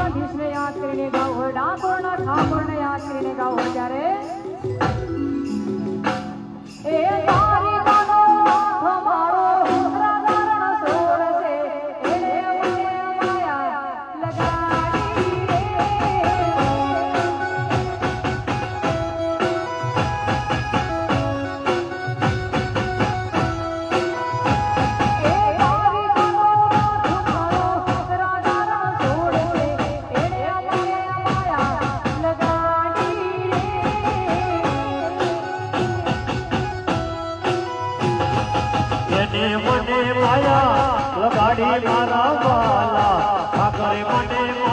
ભગવાન ભીષ્મે યાદ કરીને ગાવ હોય ડાકોરના ઠાકોરને યાદ કરીને ગાવ હોય ત્યારે અને મને માયા લગાડી મારા વાલા. ઠાકરે મને